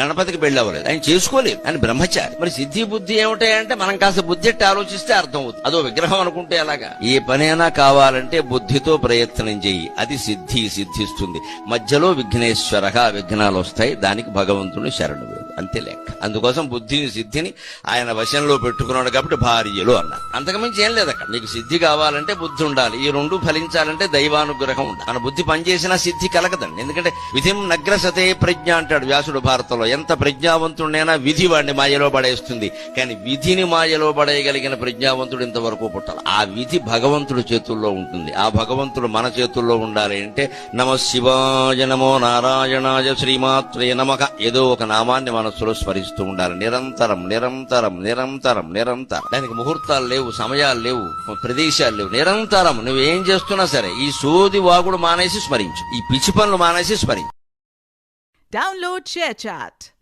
గణపతికి పెళ్ళి అవ్వలేదు. ఆయన చేసుకోలేదు. ఆయన బ్రహ్మచారి. మరి సిద్ధి బుద్ధి ఏమిటాయంటే మనం కాస్త బుద్ధి ఎట్టి ఆలోచిస్తే అర్థం అవుతుంది. అదో విగ్రహం అనుకుంటే అలాగా ఏ పనైనా కావాలంటే బుద్ధితో ప్రయత్నం చెయ్యి. అది సిద్ధి సిద్ధిస్తుంది. మధ్యలో విఘ్నేశ్వర విఘ్నాలు వస్తాయి. దానికి భగవంతుని శరణు అంతే లెక్క. అందుకోసం బుద్ధిని సిద్ధిని ఆయన వశంలో పెట్టుకున్నాడు కాబట్టి భార్యలు అన్నారు అంతకుమించి ఏం లేదు అక్కడ నీకు సిద్ధి కావాలంటే బుద్ధి ఉండాలి. ఈ రెండు ఫలించాలంటే దైవానుగ్రహం ఉండాలి. మన బుద్ధి పనిచేసినా సిద్ధి కలగదండి. ఎందుకంటే విధిం నగ్రసతే ప్రజ్ఞ అంటాడు వ్యాసుడు భారతంలో. ఎంత ప్రజ్ఞావంతుడైనా విధి వాడిని మాయలో పడేస్తుంది. కానీ విధిని మాయలో పడేయగలిగిన ప్రజ్ఞావంతుడు ఇంతవరకు పుట్టాలి. ఆ విధి భగవంతుడి చేతుల్లో ఉంటుంది. ఆ భగవంతుడు మన చేతుల్లో ఉండాలి అంటే నమ శివాయ నమో నారాయణాయ శ్రీమాత్రే నమక ఏదో ఒక నామాన్ని మనస్సులో స్మరిస్తూ ఉండాలి. నిరంతరం నిరంతరం నిరంతరం నిరంతరం. దానికి ముహూర్తాలు లేవు సమయాలు లేవు ప్రదేశాలు లేవు. నిరంతరం నువ్వేం చేస్తున్నా సరే ఈ సోది వాగుడు మానేసి స్మరించు. ఈ పిచ్చి పనులు మానేసి స్మరించు. Download chat